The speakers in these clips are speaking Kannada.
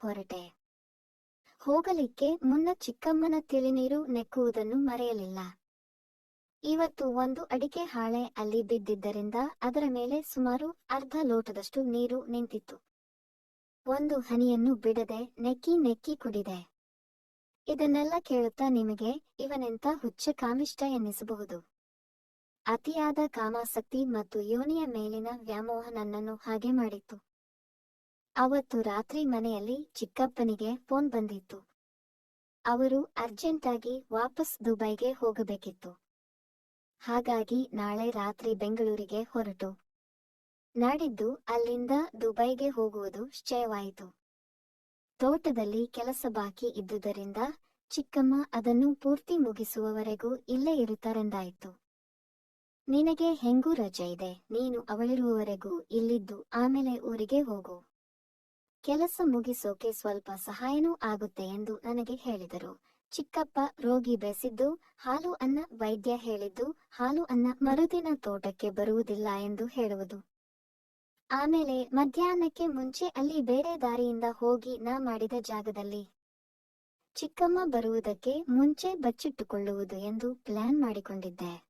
ಹೊರಟೆ. ಹೋಗಲಿಕ್ಕೆ ಮುನ್ನ ಚಿಕ್ಕಮ್ಮನ ತಿಳಿನೀರು ನೆಕ್ಕುವುದನ್ನು ಮರೆಯಲಿಲ್ಲ. ಇವತ್ತು ಒಂದು ಅಡಿಕೆ ಹಾಳೆ ಅಲ್ಲಿ ಬಿದ್ದಿದ್ದರಿಂದ ಅದರ ಮೇಲೆ ಸುಮಾರು ಅರ್ಧ ಲೋಟದಷ್ಟು ನೀರು ನಿಂತಿತ್ತು. ಒಂದು ಹನಿಯನ್ನು ಬಿಡದೆ ನೆಕ್ಕಿ ನೆಕ್ಕಿ ಕುಡಿದೆ. ಇದನ್ನೆಲ್ಲ ಕೇಳುತ್ತಾ ನಿಮಗೆ ಇವನೆಂತ ಹುಚ್ಚ ಕಾಮಿಷ್ಟ ಎನ್ನಿಸಬಹುದು. ಅತಿಯಾದ ಕಾಮಾಸಕ್ತಿ ಮತ್ತು ಯೋನಿಯ ಮೇಲಿನ ವ್ಯಾಮೋಹ ನನ್ನನ್ನು ಹಾಗೆ ಮಾಡಿತ್ತು. ಅವತ್ತು ರಾತ್ರಿ ಮನೆಯಲ್ಲಿ ಚಿಕ್ಕಪ್ಪನಿಗೆ ಫೋನ್ ಬಂದಿತ್ತು. ಅವರು ಅರ್ಜೆಂಟಾಗಿ ವಾಪಸ್ ದುಬೈಗೆ ಹೋಗಬೇಕಿತ್ತು. ಹಾಗಾಗಿ ನಾಳೆ ರಾತ್ರಿ ಬೆಂಗಳೂರಿಗೆ ಹೊರಟು. ನಾಡಿದ್ದು ಅಲ್ಲಿಂದ ದುಬೈಗೆ ಹೋಗುವುದು ನಿಶ್ಚಯವಾಯಿತು ತೋಟದಲ್ಲಿ ಕೆಲಸ ಬಾಕಿ ಇದ್ದುದರಿಂದ ಚಿಕ್ಕಮ್ಮ ಅದನ್ನು ಪೂರ್ತಿ ಮುಗಿಸುವವರೆಗೂ ಇಲ್ಲೇ ಇರುತ್ತಾರೆಂದಾಯಿತು. ನಿನಗೆ ಹೆಂಗೂ ರಜೆ ಇದೆ, ನೀನು ಅವಳಿರುವವರೆಗೂ ಇಲ್ಲಿದ್ದು ಆಮೇಲೆ ಊರಿಗೆ ಹೋಗು. ಕೆಲಸ ಮುಗಿಸೋಕೆ ಸ್ವಲ್ಪ ಸಹಾಯನೂ ಆಗುತ್ತೆ ಎಂದು ನನಗೆ ಹೇಳಿದರು. ಚಿಕ್ಕಪ್ಪ ರೋಗಿ ಬೆಸಿದ್ದು ಹಾಲು ಅನ್ನ ವೈದ್ಯ ಹೇಳಿದ್ದು, ಹಾಲು ಅನ್ನ ಮರುದಿನ ತೋಟಕ್ಕೆ ಬರುವುದಿಲ್ಲ ಎಂದು ಹೇಳುವುದು. ಆಮೇಲೆ ಮಧ್ಯಾಹ್ನಕ್ಕೆ ಮುಂಚೆ ಅಲ್ಲಿ ಬೇರೆ ದಾರಿಯಿಂದ ಹೋಗಿ ನಾ ಮಾಡಿದ ಜಾಗದಲ್ಲಿ ಚಿಕ್ಕಮ್ಮ ಬರುವುದಕ್ಕೆ ಮುಂಚೆ ಬಚ್ಚಿಟ್ಟುಕೊಳ್ಳುವುದು ಎಂದು ಪ್ಲಾನ್ ಮಾಡಿಕೊಂಡಿದ್ದೆ.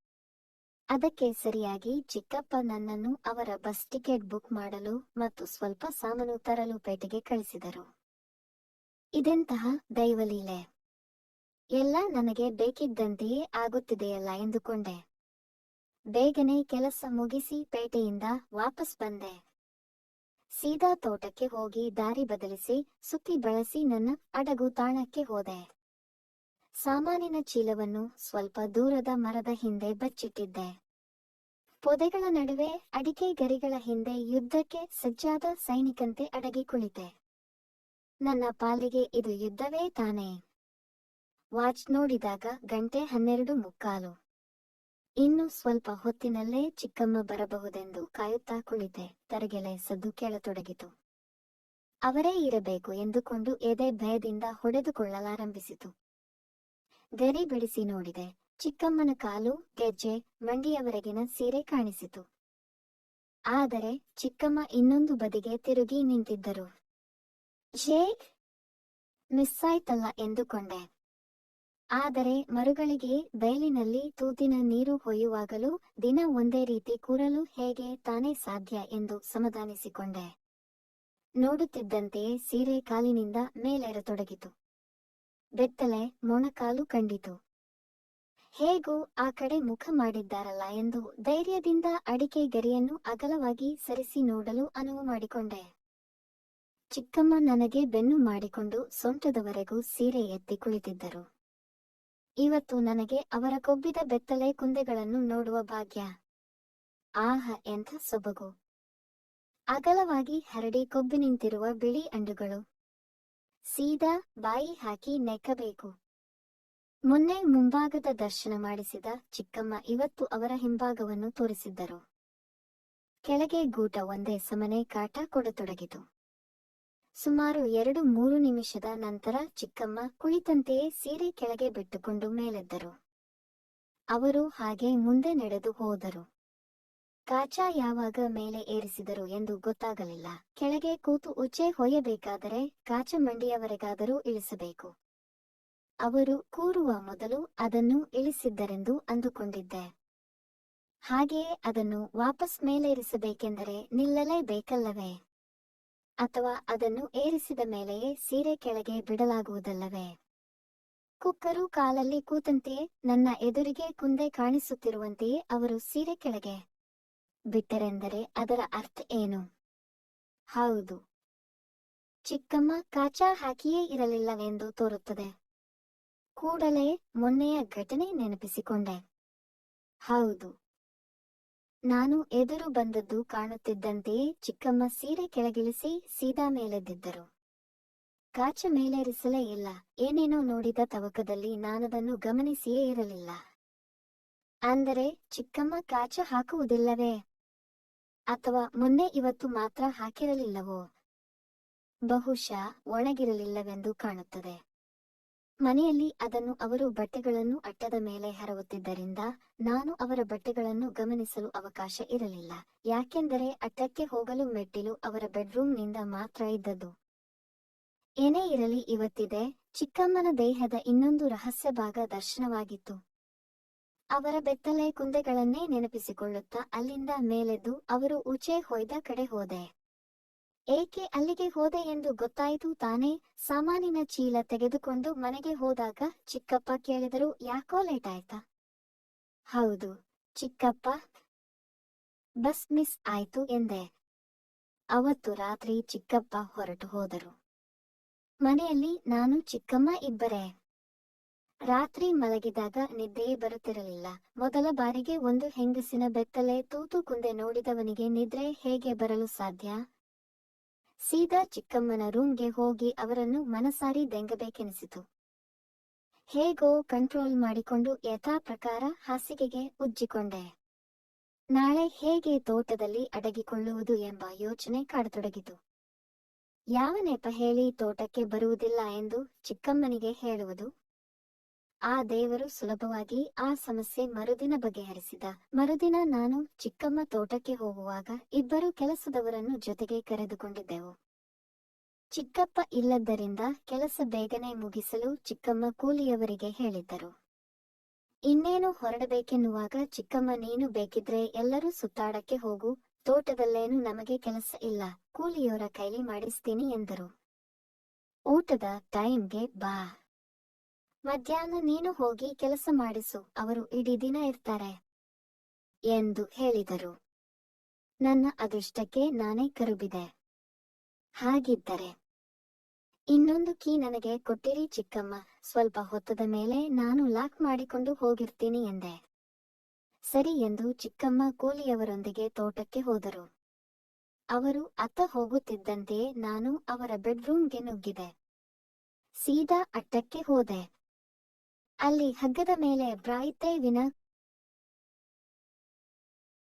ಅದಕ್ಕೆ ಸರಿಯಾಗಿ ಚಿಕ್ಕಪ್ಪ ನನ್ನನ್ನು ಅವರ ಬಸ್ ಟಿಕೆಟ್ ಬುಕ್ ಮಾಡಲು ಮತ್ತು ಸ್ವಲ್ಪ ಸಾಮಾನು ತರಲು ಪೇಟೆಗೆ ಕಳಿಸಿದರು. ಇದೆಂತಹ ದೈವಲೀಲೆ ಎಲ್ಲ ನನಗೆ ಬೇಕಿದ್ದಂತೆಯೇ ಆಗುತ್ತಿದೆಯಲ್ಲ ಎಂದುಕೊಂಡೆ. ಬೇಗನೆ ಕೆಲಸ ಮುಗಿಸಿ ಪೇಟೆಯಿಂದ ವಾಪಸ್ ಬಂದೆ. ಸೀದಾ ತೋಟಕ್ಕೆ ಹೋಗಿ ದಾರಿ ಬದಲಿಸಿ ಸುತ್ತಿ ಬಳಸಿ ನನ್ನ ಅಡಗು ತಾಣಕ್ಕೆ ಹೋದೆ. ಸಾಮಾನಿನ ಚೀಲವನ್ನು ಸ್ವಲ್ಪ ದೂರದ ಮರದ ಹಿಂದೆ ಬಚ್ಚಿಟ್ಟಿದ್ದೆ. ಪೊದೆಗಳ ನಡುವೆ ಅಡಿಕೆ ಗರಿಗಳ ಹಿಂದೆ ಯುದ್ಧಕ್ಕೆ ಸಜ್ಜಾದ ಸೈನಿಕಂತೆ ಅಡಗಿ ಕುಳಿತೆ. ನನ್ನ ಪಾಲಿಗೆ ಇದು ಯುದ್ಧವೇ ತಾನೇ. ವಾಚ್ ನೋಡಿದಾಗ ಗಂಟೆ ಹನ್ನೆರಡು ಮುಕ್ಕಾಲು. ಇನ್ನು ಸ್ವಲ್ಪ ಹೊತ್ತಿನಲ್ಲೇ ಚಿಕ್ಕಮ್ಮ ಬರಬಹುದೆಂದು ಕಾಯುತ್ತಾ ಕುಳಿತೆ ತರಗೆಲೆ ಸದ್ದು ಕೇಳತೊಡಗಿತು. ಅವರೇ ಇರಬೇಕು ಎಂದುಕೊಂಡು ಎದೆ ಭಯದಿಂದ ಹೊಡೆದುಕೊಳ್ಳಲಾರಂಭಿಸಿತು. ಗರಿ ಬಿಡಿಸಿ ನೋಡಿದೆ. ಚಿಕ್ಕಮ್ಮನ ಕಾಲು, ಗೆಜ್ಜೆ ಮಂಡಿಯವರೆಗಿನ ಸೀರೆ ಕಾಣಿಸಿತು. ಆದರೆ ಚಿಕ್ಕಮ್ಮ ಇನ್ನೊಂದು ಬದಿಗೆ ತಿರುಗಿ ನಿಂತಿದ್ದರು. ಶೇಖ್ ಮಿಸ್ಸಾಯ್ತಲ್ಲ ಎಂದುಕೊಂಡೆ. ಆದರೆ ಮರುಗಳಿಗೆ ಬಯಲಿನಲ್ಲಿ ತೂತಿನ ನೀರು ಹೊಯ್ಯುವಾಗಲೂ ದಿನ ಒಂದೇ ರೀತಿ ಕೂರಲು ಹೇಗೆ ತಾನೇ ಸಾಧ್ಯ ಎಂದು ಸಮಾಧಾನಿಸಿಕೊಂಡೆ. ನೋಡುತ್ತಿದ್ದಂತೆಯೇ ಸೀರೆ ಕಾಲಿನಿಂದ ಮೇಲೇರತೊಡಗಿತು. ಬೆತ್ತಲೆ ಮೊಣಕಾಲು ಕಂಡಿತು. ಹೇಗೂ ಆ ಕಡೆ ಮುಖ ಮಾಡಿದ್ದಾರಲ್ಲ ಎಂದು ಧೈರ್ಯದಿಂದ ಅಡಿಕೆ ಗರಿಯನ್ನು ಅಗಲವಾಗಿ ಸರಿಸಿ ನೋಡಲು ಅನುವು ಮಾಡಿಕೊಂಡೆ. ಚಿಕ್ಕಮ್ಮ ನನಗೆ ಬೆನ್ನು ಮಾಡಿಕೊಂಡು ಸೊಂಟದವರೆಗೂ ಸೀರೆ ಎತ್ತಿ ಕುಳಿತಿದ್ದರು. ಇವತ್ತು ನನಗೆ ಅವರ ಕೊಬ್ಬಿದ ಬೆತ್ತಲೆ ಕುಂದೆಗಳನ್ನು ನೋಡುವ ಭಾಗ್ಯ. ಆಹ, ಎಂಥ ಸೊಬಗು. ಅಗಲವಾಗಿ ಹರಡಿ ಕೊಬ್ಬಿ ನಿಂತಿರುವ ಬಿಳಿ ಅಂಡುಗಳು. ಸೀದಾ ಬಾಯಿ ಹಾಕಿ ನೆಕ್ಕಬೇಕು. ಮೊನ್ನೆ ಮುಂಭಾಗದ ದರ್ಶನ ಮಾಡಿಸಿದ ಚಿಕ್ಕಮ್ಮ ಇವತ್ತು ಅವರ ಹಿಂಭಾಗವನ್ನು ತೋರಿಸಿದ್ದರು. ಕೆಳಗೆ ಗೂಟ ಒಂದೇ ಸಮನೆ ಕಾಟ ಕೊಡತೊಡಗಿತು. ಸುಮಾರು ಎರಡು ಮೂರು ನಿಮಿಷದ ನಂತರ ಚಿಕ್ಕಮ್ಮ ಕುಳಿತಂತೆಯೇ ಸೀರೆ ಕೆಳಗೆ ಬಿಟ್ಟುಕೊಂಡು ಮೇಲೆದ್ದರು. ಅವರು ಹಾಗೆ ಮುಂದೆ ನಡೆದು ಹೋದರು. ಕಾಚಾ ಯಾವಾಗ ಮೇಲೆ ಏರಿಸಿದರು ಎಂದು ಗೊತ್ತಾಗಲಿಲ್ಲ. ಕೆಳಗೆ ಕೂತು ಉಚ್ಚೆ ಹೊಯ್ಯಬೇಕಾದರೆ ಕಾಚ ಮಂಡಿಯವರೆಗಾದರೂ ಇಳಿಸಬೇಕು. ಅವರು ಕೂರುವ ಮೊದಲು ಅದನ್ನು ಇಳಿಸಿದ್ದರೆಂದು ಅಂದುಕೊಂಡಿದ್ದೆ. ಹಾಗೆಯೇ ಅದನ್ನು ವಾಪಸ್ ಮೇಲೇರಿಸಬೇಕೆಂದರೆ ನಿಲ್ಲಲೇಬೇಕಲ್ಲವೇ ಅಥವಾ ಅದನ್ನು ಏರಿಸಿದ ಮೇಲೆಯೇ ಸೀರೆ ಕೆಳಗೆ ಬಿಡಲಾಗುವುದಲ್ಲವೇ? ಕುಕ್ಕರು ಕಾಲಲ್ಲಿ ಕೂತಂತೆಯೇ ನನ್ನ ಎದುರಿಗೆ ಕುಂದೆ ಕಾಣಿಸುತ್ತಿರುವಂತೆಯೇ ಅವರು ಸೀರೆ ಕೆಳಗೆ ಬಿಟ್ಟರೆಂದರೆ ಅದರ ಅರ್ಥ ಏನು? ಹೌದು. ಚಿಕ್ಕಮ್ಮ ಕಾಚಾ ಹಾಕಿಯೇ ಇರಲಿಲ್ಲವೆಂದು ತೋರುತ್ತದೆ. ಕೂಡಲೇ ಮೊನ್ನೆಯ ಘಟನೆ ನೆನಪಿಸಿಕೊಂಡೆ. ಹೌದು. ನಾನು ಎದುರು ಬಂದದ್ದು ಕಾಣುತ್ತಿದ್ದಂತೆಯೇ ಚಿಕ್ಕಮ್ಮ ಸೀರೆ ಕೆಳಗಿಳಿಸಿ ಸೀದಾ ಮೇಲೆದ್ದಿದ್ದರು ಕಾಚ ಮೇಲೇರಿಸಲೇ ಇಲ್ಲ. ಏನೇನೋ ನೋಡಿದ ತವಕದಲ್ಲಿ ನಾನದನ್ನು ಗಮನಿಸಿಯೇ ಇರಲಿಲ್ಲ. ಅಂದರೆ ಚಿಕ್ಕಮ್ಮ ಕಾಚ ಹಾಕುವುದಿಲ್ಲವೇ? ಅಥವಾ ಮೊನ್ನೆ ಇವತ್ತು ಮಾತ್ರ ಹಾಕಿರಲಿಲ್ಲವೋ? ಬಹುಶಃ ಒಣಗಿರಲಿಲ್ಲವೆಂದು ಕಾಣುತ್ತದೆ. ಮನೆಯಲ್ಲಿ ಅದನ್ನು ಅವರು ಬಟ್ಟೆಗಳನ್ನು ಅಟ್ಟದ ಮೇಲೆ ಹರವುತ್ತಿದ್ದರಿಂದ ನಾನು ಅವರ ಬಟ್ಟೆಗಳನ್ನು ಗಮನಿಸಲು ಅವಕಾಶ ಇರಲಿಲ್ಲ. ಯಾಕೆಂದರೆ ಅಟ್ಟಕ್ಕೆ ಹೋಗಲು ಮೆಟ್ಟಿಲು ಅವರ ಬೆಡ್ರೂಮ್ನಿಂದ ಮಾತ್ರ ಇದ್ದದ್ದು. ಏನೇ ಇರಲಿ ಇವತ್ತಿದೆ. ಚಿಕ್ಕಮ್ಮನ ದೇಹದ ಇನ್ನೊಂದು ರಹಸ್ಯ ಭಾಗ ದರ್ಶನವಾಗಿತ್ತು. ಅವರ ಬೆತ್ತಲೆ ಕುಂದೆಗಳನ್ನೇ ನೆನಪಿಸಿಕೊಳ್ಳುತ್ತಾ ಅಲ್ಲಿಂದ ಮೇಲೆದ್ದು ಅವರು ಉಚೆ ಹೊಯ್ದ ಕಡೆ ಹೋದೆ. ಏಕೆ ಅಲ್ಲಿಗೆ ಹೋದೆ ಎಂದು ಗೊತ್ತಾಯಿತು ತಾನೇ? ಸಾಮಾನಿನ ಚೀಲ ತೆಗೆದುಕೊಂಡು ಮನೆಗೆ ಹೋದಾಗ ಚಿಕ್ಕಪ್ಪ ಕೇಳಿದರು, ಯಾಕೋ ಲೇಟ್ ಆಯ್ತಾ ಹೌದು, ಚಿಕ್ಕಪ್ಪ, ಬಸ್ ಮಿಸ್ ಆಯ್ತು, ಎಂದೆ. ಅವತ್ತು ರಾತ್ರಿ ಚಿಕ್ಕಪ್ಪ ಹೊರಟು ಹೋದರು. ಮನೆಯಲ್ಲಿ ನಾನು ಚಿಕ್ಕಮ್ಮ ಇಬ್ಬರೇ. ರಾತ್ರಿ ಮಲಗಿದಾಗ ನಿದ್ದೆಯೇ ಬರುತ್ತಿರಲಿಲ್ಲ. ಮೊದಲ ಬಾರಿಗೆ ಒಂದು ಹೆಂಗಸಿನ ಬೆತ್ತಲೆ ತೂತು ಕುಂದೆ ನೋಡಿದವನಿಗೆ ನಿದ್ರೆ ಹೇಗೆ ಬರಲು ಸಾಧ್ಯ? ಸೀದಾ ಚಿಕ್ಕಮ್ಮನ ರೂಮ್ಗೆ ಹೋಗಿ ಅವರನ್ನು ಮನಸಾರಿ ದೆಂಗಬೇಕೆನಿಸಿತು. ಹೇಗೋ ಕಂಟ್ರೋಲ್ ಮಾಡಿಕೊಂಡು ಯಥಾ ಪ್ರಕಾರ ಹಾಸಿಗೆಗೆ ಉಜ್ಜಿಕೊಂಡೆ. ನಾಳೆ ಹೇಗೆ ತೋಟದಲ್ಲಿ ಅಡಗಿಕೊಳ್ಳುವುದು ಎಂಬ ಯೋಚನೆ ಕಾಡತೊಡಗಿತು. ಯಾವ ನೆಪ ಹೇಳಿ ತೋಟಕ್ಕೆ ಬರುವುದಿಲ್ಲ ಎಂದು ಚಿಕ್ಕಮ್ಮನಿಗೆ ಹೇಳುವುದು? ಆ ದೇವರು ಸುಲಭವಾಗಿ ಆ ಸಮಸ್ಯೆ ಮರುದಿನ ಬಗೆಹರಿಸಿದ. ಮರುದಿನ ನಾನು ಚಿಕ್ಕಮ್ಮ ತೋಟಕ್ಕೆ ಹೋಗುವಾಗ ಇಬ್ಬರು ಕೆಲಸದವರನ್ನು ಜೊತೆಗೆ ಕರೆದುಕೊಂಡಿದ್ದೆವು. ಚಿಕ್ಕಪ್ಪ ಇಲ್ಲದ್ದರಿಂದ ಕೆಲಸ ಬೇಗನೆ ಮುಗಿಸಲು ಚಿಕ್ಕಮ್ಮ ಕೂಲಿಯವರಿಗೆ ಹೇಳಿದ್ದರು. ಇನ್ನೇನು ಹೊರಡಬೇಕೆನ್ನುವಾಗ ಚಿಕ್ಕಮ್ಮ, ನೀನು ಬೇಕಿದ್ರೆ ಎಲ್ಲರೂ ಸುತ್ತಾಡಕ್ಕೆ ಹೋಗು, ತೋಟದಲ್ಲೇನು ನಮಗೆ ಕೆಲಸ ಇಲ್ಲ, ಕೂಲಿಯವರ ಕೈಲಿ ಮಾಡಿಸ್ತೀನಿ ಎಂದರು. ಊಟದ ಟೈಮ್ಗೆ ಬಾ. ಮಧ್ಯಾಹ್ನ ನೀನು ಹೋಗಿ ಕೆಲಸ ಮಾಡಿಸು, ಅವರು ಇಡೀ ದಿನ ಇರ್ತಾರೆ ಎಂದು ಹೇಳಿದರು. ನನ್ನ ಅದೃಷ್ಟಕ್ಕೆ ನಾನೇ ಕರುಬಿದೆ. ಹಾಗಿದ್ದರೆ ಇನ್ನೊಂದು ಕೀ ನನಗೆ ಕೊಟ್ಟಿರಿ ಚಿಕ್ಕಮ್ಮ, ಸ್ವಲ್ಪ ಹೊತ್ತದ ಮೇಲೆ ನಾನು ಲಾಕ್ ಮಾಡಿಕೊಂಡು ಹೋಗಿರ್ತೀನಿ ಎಂದೆ. ಸರಿ ಎಂದು ಚಿಕ್ಕಮ್ಮ ಕೂಲಿಯವರೊಂದಿಗೆ ತೋಟಕ್ಕೆ ಹೋದರು. ಅವರು ಅತ್ತ ಹೋಗುತ್ತಿದ್ದಂತೆಯೇ ನಾನು ಅವರ ಬೆಡ್ರೂಮ್ಗೆ ನುಗ್ಗಿದೆ. ಸೀದಾ ಅಟ್ಟಕ್ಕೆ ಹೋದೆ. ಅಲ್ಲಿ ಹಗ್ಗದ ಮೇಲೆ ಬ್ರಾಯಿತೇವಿನ